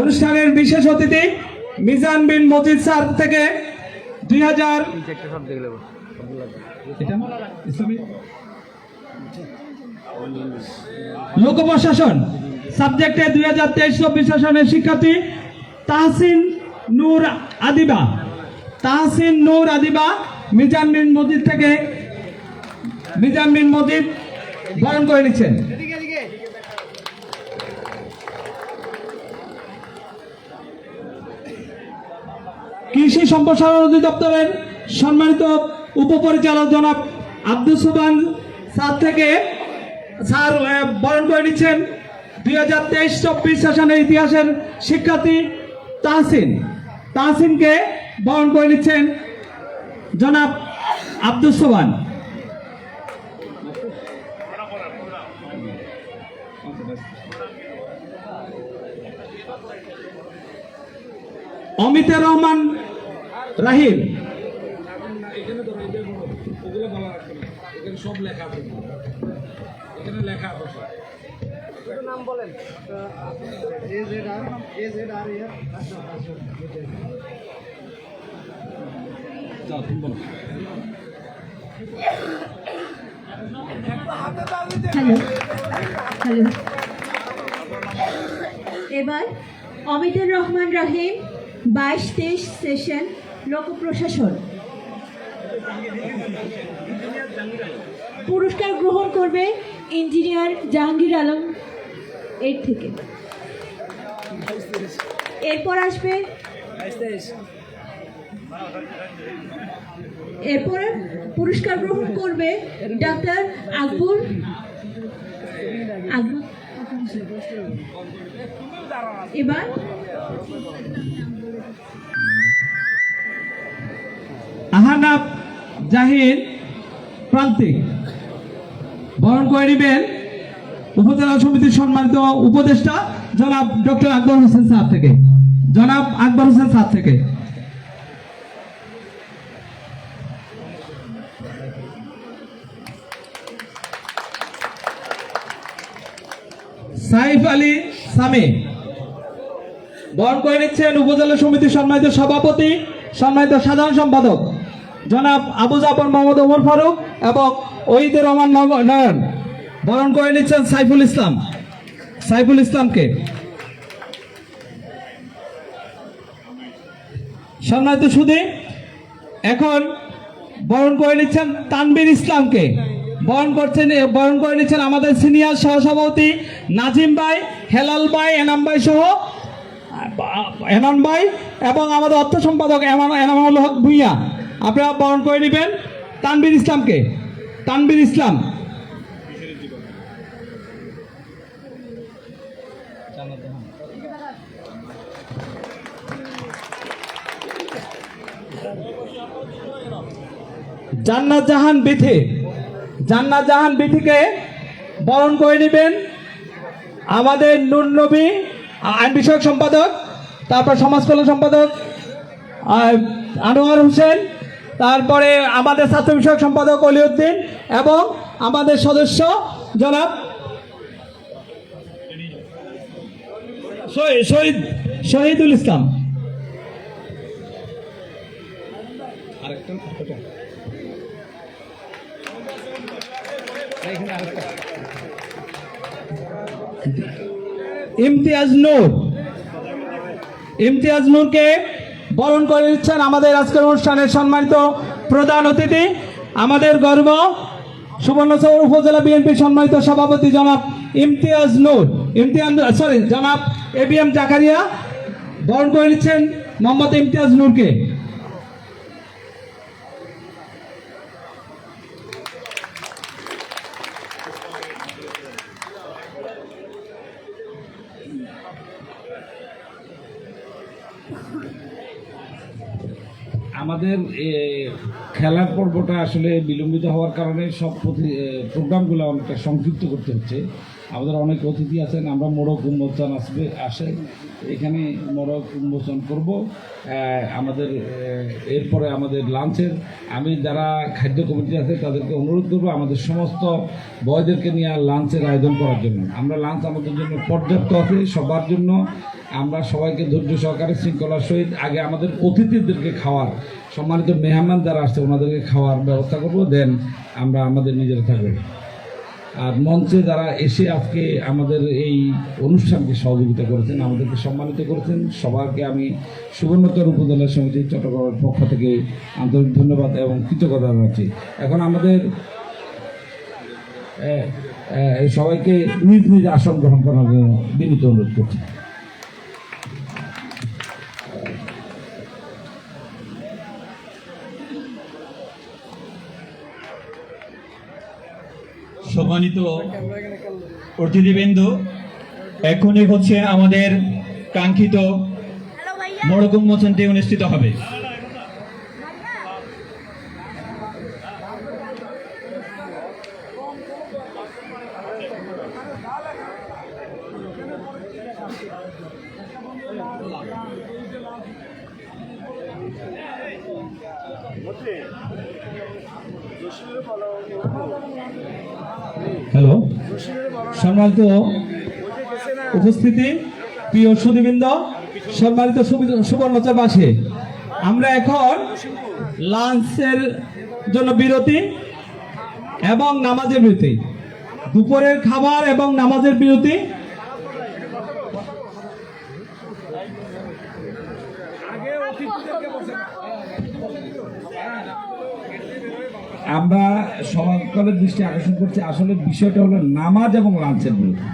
অনুষ্ঠানের বিশেষ অতিথি মিজান বিন মজিদ স্যার থেকে দুই হাজার লোক প্রশাসন। সাবজেক্টে দুই হাজার তেইশ চব্বিশ শাসনের শিক্ষার্থী তাহসিন নূর আদিবা। তাহসিন নূর আদিবা মিজান বিন মজিদ থেকে মিজান বিন মজিদ বরণ করে নিচ্ছেন। কৃষি সম্প্রসারণ অধিদপ্তরের সম্মানিত উপপরিচালক জনাব আব্দুল সুবান স্যার থেকে স্যার বরণ করে নিচ্ছেন দুই হাজার তেইশ চব্বিশ সেশনের ইতিহাসের শিক্ষার্থী তাহসিন। তাহসিনকে বরণ করে নিচ্ছেন জনাব আব্দুল সোবান। অমিতা রহমান এখানে সব লেখা এখানে লেখা আছে সব। যাও, তুমি বলো। হ্যালো হ্যালো এবার অমিতুর রহমান রহিম বাইশ তেইশ সেশন লোক প্রশাসন পুরস্কার গ্রহণ করবে ইঞ্জিনিয়ার জাহাঙ্গীর আলম এর থেকে। এরপর আসবে এরপরে পুরস্কার গ্রহণ করবে ডাক্তার আকবর আকবর। এবার আহানাব জাহির প্রান্তিক। বরণ করে নেবেন উপজেলা সমিতির সম্মানিত উপদেষ্টা জনাব ডক্টর আকবর হোসেন স্যার থেকে। জনাব আকবর হোসেন স্যার থেকে। সাইফ আলী সামি। বরণ করে নিচ্ছেন উপজেলা সমিতির সম্মানিত সভাপতি, সম্মানিত সাধারণ সম্পাদক। জনাব আবু জাফর মোহাম্মদ ওমর ফারুক এবং ওহিদুর রহমান নয়ন। বরণ করে নিচ্ছেন সাইফুল ইসলাম। সাইফুল ইসলামকে। সম্মানিত সুদী এখন বরণ করে নিচ্ছেন তানবীর ইসলামকে। বরণ করছেন, বরণ করে নিচ্ছেন আমাদের সিনিয়র সহসভাপতি নাজিম ভাই, হেলাল ভাই, এনাম ভাই সহ এনাম ভাই এবং আমাদের অর্থ সম্পাদক এনামুল হক ভুইয়া। আপনারা বরণ করে নেবেন তানবীর ইসলামকে। তানবীর ইসলাম। জান্নাত জাহান বিথি। জান্নাত জাহান বিথিকে বরণ করে নেবেন আমাদের নুর নবী, আইন বিষয়ক সম্পাদক, তারপর সমাজ কল্যাণ সম্পাদক আনোয়ার হোসেন তারপরে আমাদের ছাত্র বিষয়ক সম্পাদক অলিউদ্দিন এবং আমাদের সদস্য জনাব শহীদ শহীদ, শহীদুল ইসলাম। ইমতিয়াজ নূর। ইমতিয়াজ নূরকে বরণ করে নিচ্ছেন আমাদের আজকের অনুষ্ঠানের সম্মানিত প্রধান অতিথি। আমাদের গর্ব সুবর্ণচর উপজেলা বিএনপি সম্মানিত সভাপতি জনাব ইমতিয়াজ নূর। ইমতিয়াজ সরি জনাব এ বি এম জাকারিয়া। বরণ করে নিচ্ছেন মোহাম্মদ ইমতিয়াজ নূরকে। আমাদের খেলার পর্বটা আসলে বিলম্বিত হওয়ার কারণে সব প্রোগ্রামগুলো অনেকটা সংক্ষিপ্ত করতে হচ্ছে। আমাদের অনেক অতিথি আছেন, আমরা মোড়ক উন্মোচন আসবে, আসে। এখানে মোড়ক উন্মোচন করব। আমাদের এরপরে আমাদের লাঞ্চের, আমি যারা খাদ্য কমিটি আছে তাদেরকে অনুরোধ করব আমাদের সমস্ত বয়দেরকে নিয়ে লাঞ্চের আয়োজন করার জন্য। আমরা লাঞ্চ আমাদের জন্য পর্যাপ্ত আছে সবার জন্য। আমরা সবাইকে ধৈর্য সহকারে, শৃঙ্খলার সহিত আগে আমাদের অতিথিদেরকে খাওয়ার, সম্মানিত মেহমান যারা আসছে, ওনাদেরকে খাওয়ার ব্যবস্থা করব। দেন আমরা আমাদের নিজেরা থাকব। আর মঞ্চে যারা এসে আজকে আমাদের এই অনুষ্ঠানকে সহযোগিতা করেছেন, আমাদেরকে সম্মানিত করেছেন, সবাইকে আমি সুবর্ণতর উপজেলা সমিতি চট্টগ্রামের পক্ষ থেকে আন্তরিক ধন্যবাদ এবং কৃতজ্ঞতা জানাচ্ছি। এখন আমাদের সবাইকে নিজ নিজ আসন গ্রহণ করার জন্য বিনীত অনুরোধ করছি। সম্মানিত অতিথিবৃন্দ এখনই হচ্ছে আমাদের কাঙ্ক্ষিত মোড়ক উন্মোচনটি অনুষ্ঠিত হবে। হ্যালো? সম্মানিত উপস্থিতি প্রিয় সুদীবৃন্দ সম্মানিত সুবর্ণচরবাসী আমরা এখন লাঞ্চের জন্য বিরতি এবং নামাজের বিরতি। দুপুরের খাবার এবং নামাজের বিরতি আমরা সকলের দৃষ্টি আকর্ষণ করছি। আসলে বিষয়টা হলো নামাজ এবং লাঞ্চের বিরতি